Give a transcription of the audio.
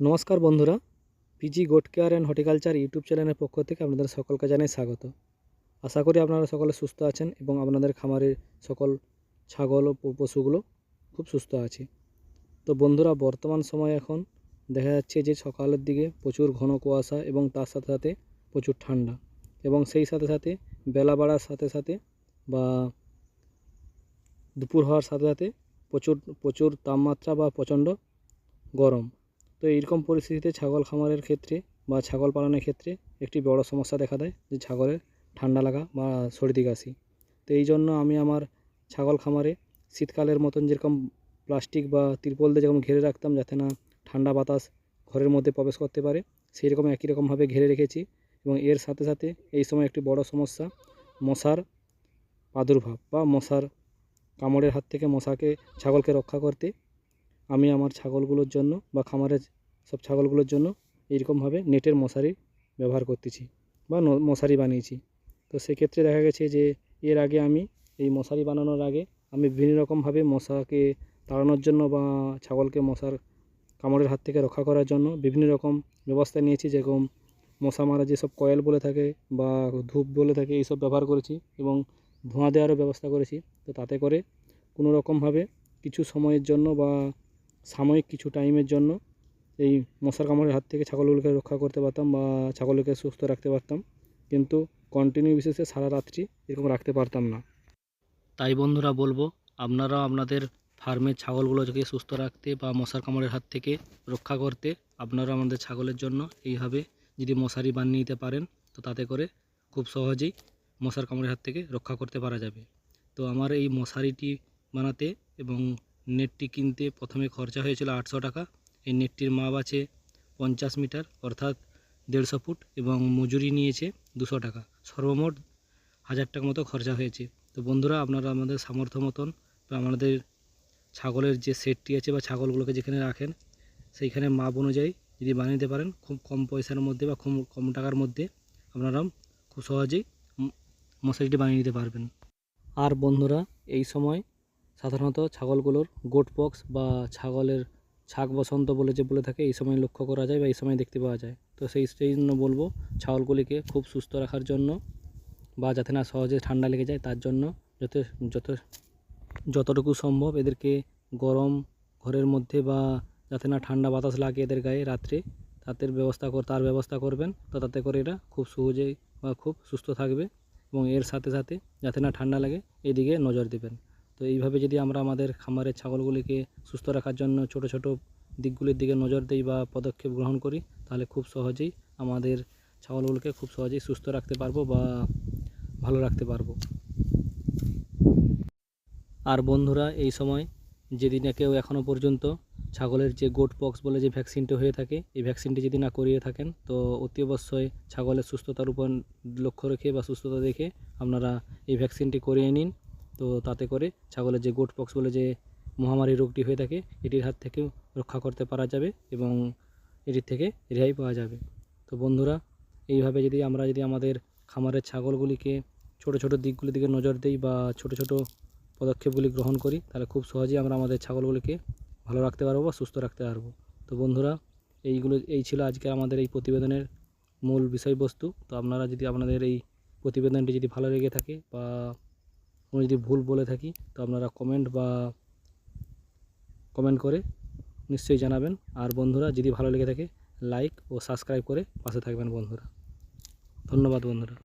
নমস্কার বন্ধুরা PG goat care and horticulture YouTube চ্যানেলের পক্ষ থেকে আপনাদের সকলকে জানাই স্বাগত। আশা করি আপনারা সকলে সুস্থ আছেন এবং আপনাদের খামারের সকল ছাগল ও পশুগুলো খুব সুস্থ আছে। তো বন্ধুরা, বর্তমান সময় এখন দেখা যাচ্ছে যে সকালের দিকে প্রচুর ঘন কুয়াশা এবং তার সাথে সাথে প্রচুর ঠান্ডা এবং সেই সাথে সাথে বেলা বাড়ার সাথে সাথে বা দুপুর হওয়ার সাথে সাথে প্রচুর প্রচুর তাপমাত্রা বা প্রচণ্ড গরম। তো এইরকম পরিস্থিতিতে ছাগল খামারের ক্ষেত্রে বা ছাগল পালনের ক্ষেত্রে একটি বড় সমস্যা দেখা দেয় যে ছাগলের ঠান্ডা লাগা বা সর্দি কাশি। তো এই জন্য আমি আমার ছাগল খামারে শীতকালের মতন যেরকম প্লাস্টিক বা তিরপল দিয়ে যেরকম ঘিরে রাখতাম যাতে না ঠান্ডা বাতাস ঘরের মধ্যে প্রবেশ করতে পারে সেই রকম একই রকমভাবে ঘিরে রেখেছি এবং এর সাথে সাথে এই সময় একটি বড় সমস্যা মশার প্রাদুর্ভাব বা মশার কামড়ের হাত থেকে মশাকে, ছাগলকে রক্ষা করতে আমি আমার ছাগলগুলোর জন্য বা খামারের সব ছাগলগুলোর জন্য এইরকমভাবে নেটের মশারি ব্যবহার করতেছি বা মশারি বানিয়েছি। তো সেক্ষেত্রে দেখা গেছে যে এর আগে আমি এই মশারি বানানোর আগে আমি বিভিন্ন রকমভাবে মশাকে তাড়ানোর জন্য বা ছাগলকে মশার কামড়ের হাত থেকে রক্ষা করার জন্য বিভিন্ন রকম ব্যবস্থা নিয়েছি, যেরকম মশা মারা যেসব কয়েল বলে থাকে বা ধূপ বলে থাকে এইসব ব্যবহার করেছি এবং ধোঁয়া দেওয়ারও ব্যবস্থা করেছি। তো তাতে করে কোনো রকমভাবে কিছু সময়ের জন্য বা সাময়িক কিছু টাইমের জন্য এই মশার কামড়ের হাত থেকে ছাগলগুলোকে রক্ষা করতে পারতাম বা ছাগলকে সুস্থ রাখতে পারতাম। কিন্তু কন্টিনিউ বিশেষে সারা রাত্রি এরকম রাখতে পারতাম না। তাই বন্ধুরা বলব আপনারা আপনাদের ফার্মের ছাগলগুলোকে সুস্থ রাখতে বা মশার কামড়ের হাত থেকে রক্ষা করতে আপনারা আমাদের ছাগলের জন্য এইভাবে যদি মশারি বানিয়ে নিতে পারেন, তো তাতে করে খুব সহজেই মশার কামড়ের হাত থেকে রক্ষা করতে পারা যাবে। তো আমার এই মশারিটি বানাতে এবং নেটটি কিনতে প্রথমে খরচা হয়েছিল আটশো টাকা। এই নেটটির মাপ আছে পঞ্চাশ মিটার, অর্থাৎ দেড়শো ফুট এবং মজুরি নিয়েছে দুশো টাকা। সর্বমোট হাজার টাকা মতো খরচা হয়েছে। তো বন্ধুরা, আপনারা আমাদের সামর্থ্য মতন বা আমাদের ছাগলের যে সেটটি আছে বা ছাগলগুলোকে যেখানে রাখেন, সেইখানে মাপ অনুযায়ী যদি বানিয়ে দিতে পারেন, খুব কম পয়সার মধ্যে বা খুব কম টাকার মধ্যে আপনারা খুব সহজেই মশারিটি বানিয়ে নিতে পারবেন। আর বন্ধুরা, এই সময় সাধারণত ছাগলগুলোর গোট পক্স বা ছাগলের ছাগ বসন্ত বলে যে বলে থাকে, এই সময় লক্ষ্য করা যায় বা এই সময় দেখতে পাওয়া যায়। তো সেই সেই জন্য বলব, ছাগলগুলিকে খুব সুস্থ রাখার জন্য বা যাতে না সহজে ঠান্ডা লেগে যায়, তার জন্য যত যত, যতটুকু সম্ভব এদেরকে গরম ঘরের মধ্যে বা যাতে না ঠান্ডা বাতাস লাগে এদের গায়ে রাত্রে, তাদের ব্যবস্থা কর, তার ব্যবস্থা করবেন। তো তাতে করে এরা খুব সহজেই বা খুব সুস্থ থাকবে এবং এর সাথে সাথে যাতে না ঠান্ডা লাগে, এদিকে নজর দেবেন। তো এইভাবে যদি আমরা আমাদের খামারের ছাগলগুলিকে সুস্থ রাখার জন্য ছোট ছোট দিকগুলির দিকে নজর দিই বা পদক্ষেপ গ্রহণ করি, তাহলে খুব সহজেই আমাদের ছাগলগুলোকে খুব সহজেই সুস্থ রাখতে পারব বা ভালো রাখতে পারব। আর বন্ধুরা, এই সময় যদি না কেউ এখনও পর্যন্ত ছাগলের যে গোট পক্স বলে যে ভ্যাকসিনটি হয়ে থাকে, এই ভ্যাকসিনটি যদি না করিয়ে থাকেন, তো অতি অবশ্যই ছাগলের সুস্থতার উপর লক্ষ্য রেখে বা সুস্থতা দেখে আপনারা এই ভ্যাকসিনটি করিয়ে নিন। তো তাতে করে ছাগলের যে গোট পক্স বলে যে মহামারী রোগটি হয়ে থাকে, এটির হাত থেকেও রক্ষা করতে পারা যাবে এবং এটির থেকে রেহাই পাওয়া যাবে। তো বন্ধুরা, এইভাবে যদি আমরা যদি আমাদের খামারের ছাগলগুলিকে ছোট ছোট দিকগুলির দিকে নজর দিই বা ছোট ছোট পদক্ষেপগুলি গ্রহণ করি, তাহলে খুব সহজেই আমরা আমাদের ছাগলগুলিকে ভালো রাখতে পারব বা সুস্থ রাখতে পারব। তো বন্ধুরা, এইগুলো, এই ছিল আজকে আমাদের এই প্রতিবেদনের মূল বিষয়বস্তু। তো আপনারা যদি আপনাদের এই প্রতিবেদনটি যদি ভালো লেগে থাকে বা কোনো যদি ভুল বলে থাকি, তো আপনারা কমেন্ট বা কমেন্ট করে নিশ্চয়ই জানাবেন। আর বন্ধুরা, যদি ভালো লেগে থাকে লাইক ও সাবস্ক্রাইব করে পাশে থাকবেন বন্ধুরা। ধন্যবাদ বন্ধুরা।